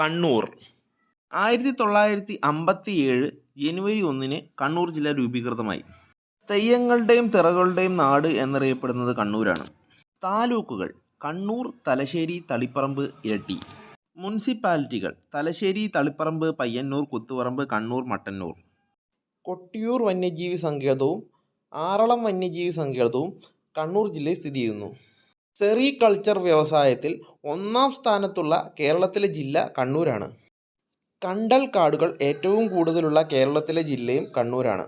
കണ്ണൂർ. ആയിരത്തി തൊള്ളായിരത്തി അമ്പത്തി ഏഴ് ജനുവരി ഒന്നിന് കണ്ണൂർ ജില്ല രൂപീകൃതമായി. തെയ്യങ്ങളുടെയും തിറകളുടെയും നാട് എന്നറിയപ്പെടുന്നത് കണ്ണൂരാണ്. താലൂക്കുകൾ കണ്ണൂർ തലശ്ശേരി തളിപ്പറമ്പ് ഇരട്ടി. മുനിസിപ്പാലിറ്റികൾ തലശ്ശേരി തളിപ്പറമ്പ് പയ്യന്നൂർ കുത്തുപറമ്പ് കണ്ണൂർ മട്ടന്നൂർ. കൊട്ടിയൂർ വന്യജീവി സങ്കേതവും ആറളം വന്യജീവി സങ്കേതവും കണ്ണൂർ ജില്ലയിൽ സ്ഥിതി ചെയ്യുന്നു. സെറികൾച്ചർ വ്യവസായത്തിൽ ഒന്നാം സ്ഥാനത്തുള്ള കേരളത്തിലെ ജില്ല കണ്ണൂരാണ്. കണ്ടൽ കാടുകൾ ഏറ്റവും കൂടുതലുള്ള കേരളത്തിലെ ജില്ലയും കണ്ണൂരാണ്.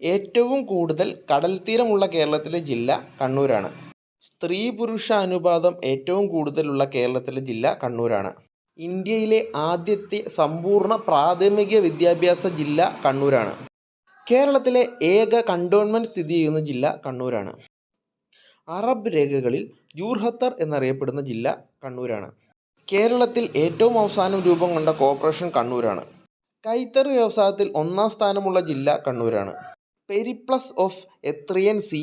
ഏറ്റവും കൂടുതൽ കടൽ തീരമുള്ള കേരളത്തിലെ ജില്ല കണ്ണൂരാണ്. സ്ത്രീ പുരുഷ അനുപാതം ഏറ്റവും കൂടുതലുള്ള കേരളത്തിലെ ജില്ല കണ്ണൂരാണ്. ഇന്ത്യയിലെ ആദ്യത്തെ സമ്പൂർണ പ്രാഥമിക വിദ്യാഭ്യാസ ജില്ല കണ്ണൂരാണ്. കേരളത്തിലെ ഏക കണ്ടോൺമെന്റ് സ്ഥിതി ചെയ്യുന്ന ജില്ല കണ്ണൂരാണ്. അറബ് രേഖകളിൽ ജൂർഹത്തർ എന്നറിയപ്പെടുന്ന ജില്ല കണ്ണൂരാണ്. കേരളത്തിൽ ഏറ്റവും അവസാനം രൂപം കൊണ്ട കോർപ്പറേഷൻ കണ്ണൂരാണ്. കൈത്തറി വ്യവസായത്തിൽ ഒന്നാം സ്ഥാനമുള്ള ജില്ല കണ്ണൂരാണ്. പെരിപ്ലസ് ഓഫ് എത്രിയൻ സി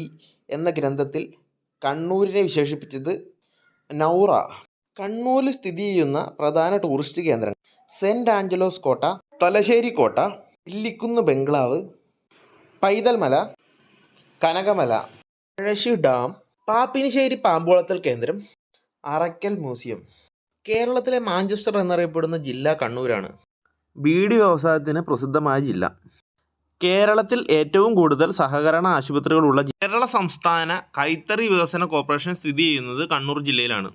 എന്ന ഗ്രന്ഥത്തിൽ കണ്ണൂരിനെ വിശേഷിപ്പിച്ചത് നൗറ. കണ്ണൂരിൽ സ്ഥിതി ചെയ്യുന്ന പ്രധാന ടൂറിസ്റ്റ് കേന്ദ്രങ്ങൾ സെന്റ് ആഞ്ചലോസ് കോട്ട തലശ്ശേരി കോട്ട ഇല്ലിക്കുന്ന് ബംഗ്ലാവ് പൈതൽമല കനകമല പഴശ്ശി ഡാം പാപ്പിനിശ്ശേരി പാമ്പോളത്തൽ കേന്ദ്രം അറക്കൽ മ്യൂസിയം. കേരളത്തിലെ മാഞ്ചസ്റ്റർ എന്നറിയപ്പെടുന്ന ജില്ല കണ്ണൂരാണ്. ബീഡി വ്യവസായത്തിന് പ്രസിദ്ധമായ ജില്ല. കേരളത്തിൽ ഏറ്റവും കൂടുതൽ സഹകരണ ആശുപത്രികളുള്ള കേരള സംസ്ഥാന കൈത്തറി വികസന കോർപ്പറേഷൻ സ്ഥിതി ചെയ്യുന്നത് കണ്ണൂർ ജില്ലയിലാണ്.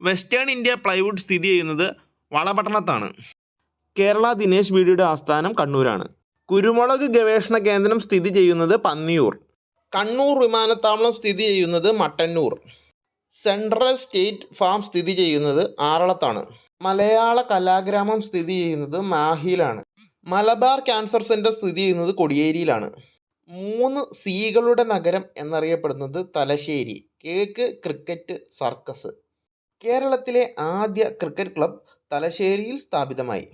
വെസ്റ്റേൺ ഇന്ത്യ പ്ലൈവുഡ് സ്ഥിതി ചെയ്യുന്നത് വളപട്ടണത്താണ്. കേരള ദിനേശ് ബീഡിയുടെ ആസ്ഥാനം കണ്ണൂരാണ്. കുരുമുളക് ഗവേഷണ കേന്ദ്രം സ്ഥിതി ചെയ്യുന്നത് പന്നിയൂർ. കണ്ണൂർ വിമാനത്താവളം സ്ഥിതി ചെയ്യുന്നത് മട്ടന്നൂർ. സെൻട്രൽ സ്റ്റേറ്റ് ഫാം സ്ഥിതി ചെയ്യുന്നത് ആറളത്താണ്. മലയാള കലാഗ്രാമം സ്ഥിതി ചെയ്യുന്നത് മാഹിയിലാണ്. മലബാർ ക്യാൻസർ സെന്റർ സ്ഥിതി ചെയ്യുന്നത് കൊടിയേരിയിലാണ്. മൂന്ന് സീകളുടെ നഗരം എന്നറിയപ്പെടുന്നത് തലശ്ശേരി. Cake cricket circus. കേരളത്തിലെ ആദ്യ ക്രിക്കറ്റ് ക്ലബ് തലശ്ശേരിയിൽ സ്ഥാപിതമായി.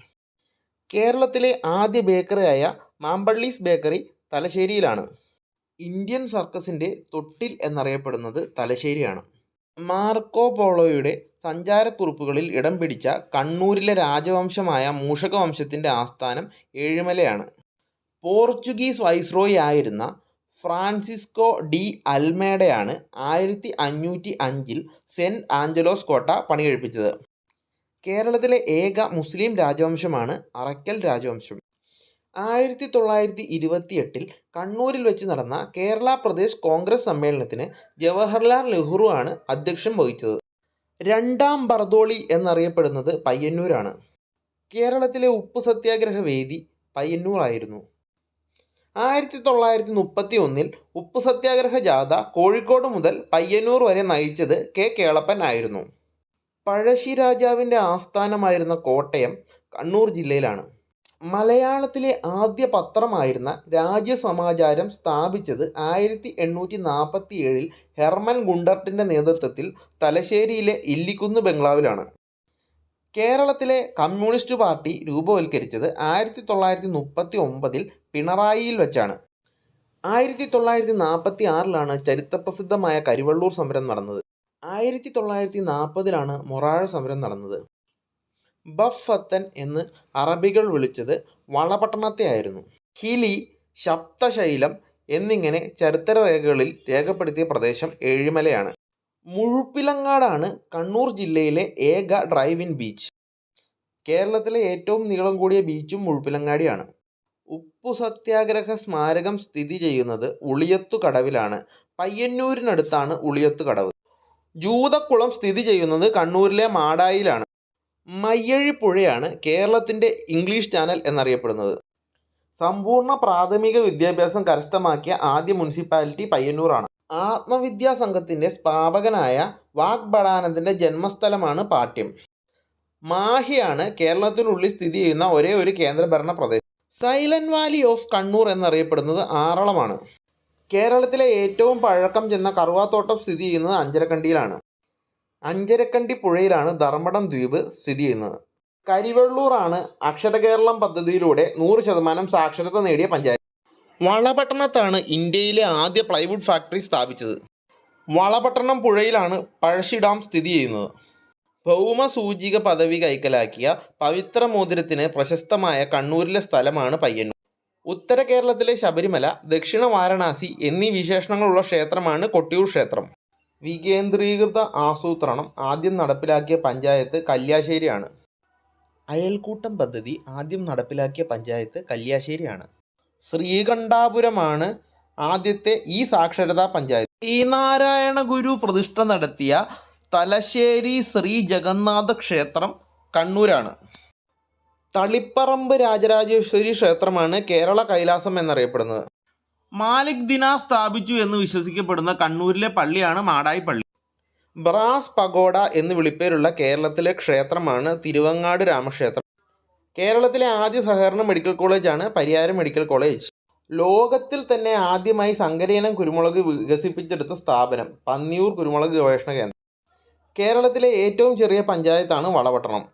കേരളത്തിലെ ആദ്യ ബേക്കറിയായ മാമ്പള്ളീസ് ബേക്കറി തലശ്ശേരിയിലാണ്. ഇന്ത്യൻ സർക്കസിന്റെ തൊട്ടിൽ എന്നറിയപ്പെടുന്നത് തലശ്ശേരിയാണ്. മാർക്കോ പോളോയുടെ സഞ്ചാരക്കുറിപ്പുകളിൽ ഇടം പിടിച്ച കണ്ണൂരിലെ രാജവംശമായ മൂഷക വംശത്തിന്റെ ആസ്ഥാനം ഏഴിമലയാണ്. പോർച്ചുഗീസ് വൈസ്രോയി ആയിരുന്ന ഫ്രാൻസിസ്കോ ഡി അൽമേഡയാണ് ആയിരത്തി അഞ്ഞൂറ്റി അഞ്ചിൽ സെന്റ് ആഞ്ചലോസ് കോട്ട പണികഴിപ്പിച്ചത്. കേരളത്തിലെ ഏക മുസ്ലിം രാജവംശമാണ് അറക്കൽ രാജവംശം. ആയിരത്തി തൊള്ളായിരത്തി ഇരുപത്തിയെട്ടിൽ കണ്ണൂരിൽ വെച്ച് നടന്ന കേരള പ്രദേശ് കോൺഗ്രസ് സമ്മേളനത്തിന് ജവഹർലാൽ നെഹ്റു ആണ് അധ്യക്ഷം വഹിച്ചത്. രണ്ടാം ബർദോളി എന്നറിയപ്പെടുന്നത് പയ്യന്നൂരാണ്. കേരളത്തിലെ ഉപ്പ് സത്യാഗ്രഹ വേദി പയ്യന്നൂർ ആയിരുന്നു. ആയിരത്തി തൊള്ളായിരത്തി മുപ്പത്തി ഒന്നിൽ ഉപ്പ് സത്യാഗ്രഹ ജാഥ കോഴിക്കോട് മുതൽ പയ്യന്നൂർ വരെ നയിച്ചത് കെ കേളപ്പൻ ആയിരുന്നു. പഴശ്ശി രാജാവിന്റെ ആസ്ഥാനമായിരുന്ന കോട്ടയം കണ്ണൂർ ജില്ലയിലാണ്. മലയാളത്തിലെ ആദ്യ പത്രമായിരുന്ന രാജ്യസമാചാരം സ്ഥാപിച്ചത് ആയിരത്തി എണ്ണൂറ്റി നാൽപ്പത്തി ഏഴിൽ ഹെർമൻ ഗുണ്ടർട്ടിന്റെ നേതൃത്വത്തിൽ തലശ്ശേരിയിലെ ഇല്ലിക്കുന്ന് ബംഗ്ലാവിലാണ്. കേരളത്തിലെ കമ്മ്യൂണിസ്റ്റ് പാർട്ടി രൂപവൽക്കരിച്ചത് ആയിരത്തി തൊള്ളായിരത്തി മുപ്പത്തി ഒമ്പതിൽ പിണറായിയിൽ വെച്ചാണ്. ആയിരത്തി തൊള്ളായിരത്തി നാൽപ്പത്തി ആറിലാണ് ചരിത്രപ്രസിദ്ധമായ കരിവള്ളൂർ സമരം നടന്നത്. ആയിരത്തി തൊള്ളായിരത്തി നാൽപ്പതിലാണ് മൊറാഴ സമരം നടന്നത്. ബഫത്തൻ എന്ന് അറബികൾ വിളിച്ചത് വളപട്ടണത്തെ ആയിരുന്നു ഹിലി ശബ്ദശൈലം എന്നിങ്ങനെ ചരിത്രരേഖകളിൽ രേഖപ്പെടുത്തിയ പ്രദേശം ഏഴിമലയാണ്. മുഴുപ്പിലങ്ങാടാണ് കണ്ണൂർ ജില്ലയിലെ ഏക ഡ്രൈവ് ഇൻ ബീച്ച്. കേരളത്തിലെ ഏറ്റവും നീളം കൂടിയ ബീച്ചും മുഴുപ്പിലങ്ങാടിയാണ്. ഉപ്പു സത്യാഗ്രഹ സ്മാരകം സ്ഥിതി ചെയ്യുന്നത് ഉളിയത്തു കടവിലാണ്. പയ്യന്നൂരിനടുത്താണ് ഉളിയത്തു കടവ്. ജൂതക്കുളം സ്ഥിതി ചെയ്യുന്നത് കണ്ണൂരിലെ മാടായിലാണ്. മയ്യഴി പുഴയാണ് കേരളത്തിന്റെ ഇംഗ്ലീഷ് ചാനൽ എന്നറിയപ്പെടുന്നത്. സമ്പൂർണ പ്രാഥമിക വിദ്യാഭ്യാസം കരസ്ഥമാക്കിയ ആദ്യ മുനിസിപ്പാലിറ്റി പയ്യന്നൂറാണ്. ആത്മവിദ്യാ സംഘത്തിന്റെ സ്ഥാപകനായ വാഗ്ബടാനന്ദന്റെ ജന്മസ്ഥലമാണ് പാട്യം. മാഹിയാണ് കേരളത്തിനുള്ളിൽ സ്ഥിതി ചെയ്യുന്ന ഒരേ ഒരു കേന്ദ്രഭരണ പ്രദേശം. സൈലന്റ് വാലി ഓഫ് കണ്ണൂർ എന്നറിയപ്പെടുന്നത് ആറളമാണ്. കേരളത്തിലെ ഏറ്റവും പഴക്കം ചെന്ന കറുവാത്തോട്ടം സ്ഥിതി ചെയ്യുന്നത് അഞ്ചരക്കണ്ടിയിലാണ്. അഞ്ചരക്കണ്ടി പുഴയിലാണ് ധർമ്മടം ദ്വീപ് സ്ഥിതി ചെയ്യുന്നത്. കരിവെള്ളൂറാണ് അക്ഷരകേരളം പദ്ധതിയിലൂടെ നൂറ് ശതമാനം സാക്ഷരത നേടിയ പഞ്ചായത്ത്. വളപട്ടണത്താണ് ഇന്ത്യയിലെ ആദ്യ പ്ലൈവുഡ് ഫാക്ടറി സ്ഥാപിച്ചത്. വളപട്ടണം പുഴയിലാണ് പഴശ്ശി ഡാം സ്ഥിതി ചെയ്യുന്നത്. ഭൗമസൂചിക പദവി കൈക്കലാക്കിയ പവിത്ര മോതിരത്തിന് പ്രശസ്തമായ കണ്ണൂരിലെ സ്ഥലമാണ് പയ്യന്നൂർ. ഉത്തര കേരളത്തിലെ ശബരിമല ദക്ഷിണ വാരണാസി എന്നീ വിശേഷണങ്ങളുള്ള ക്ഷേത്രമാണ് കൊട്ടിയൂർ ക്ഷേത്രം. വികേന്ദ്രീകൃത ആസൂത്രണം ആദ്യം നടപ്പിലാക്കിയ പഞ്ചായത്ത് കല്യാശ്ശേരിയാണ്. അയൽക്കൂട്ടം പദ്ധതി ആദ്യം നടപ്പിലാക്കിയ പഞ്ചായത്ത് കല്യാശ്ശേരിയാണ്. ശ്രീകണ്ഠാപുരമാണ് ആദ്യത്തെ ഈ സാക്ഷരതാ പഞ്ചായത്ത്. ശ്രീനാരായണ ഗുരു പ്രതിഷ്ഠ നടത്തിയ തലശ്ശേരി ശ്രീ ജഗന്നാഥ ക്ഷേത്രം കണ്ണൂരാണ്. തളിപ്പറമ്പ് രാജരാജേശ്വരി ക്ഷേത്രമാണ് കേരള കൈലാസം എന്നറിയപ്പെടുന്നത്. മാലിക് ദിനാർ സ്ഥാപിച്ചു എന്ന് വിശ്വസിക്കപ്പെടുന്ന കണ്ണൂരിലെ പള്ളിയാണ് മാടായി പള്ളി. ബ്രാസ് പഗോഡ എന്ന് വിളിപ്പേരുള്ള കേരളത്തിലെ ക്ഷേത്രമാണ് തിരുവങ്ങാട് രാമക്ഷേത്രം. കേരളത്തിലെ ആദ്യ സഹകരണ മെഡിക്കൽ കോളേജാണ് പരിയാരം മെഡിക്കൽ കോളേജ്. ലോകത്തിൽ തന്നെ ആദ്യമായി സങ്കരയിനം കുരുമുളക് വികസിപ്പിച്ചെടുത്ത സ്ഥാപനം പന്നിയൂർ കുരുമുളക് ഗവേഷണ കേന്ദ്രം. കേരളത്തിലെ ഏറ്റവും ചെറിയ പഞ്ചായത്താണ് വളപട്ടണം.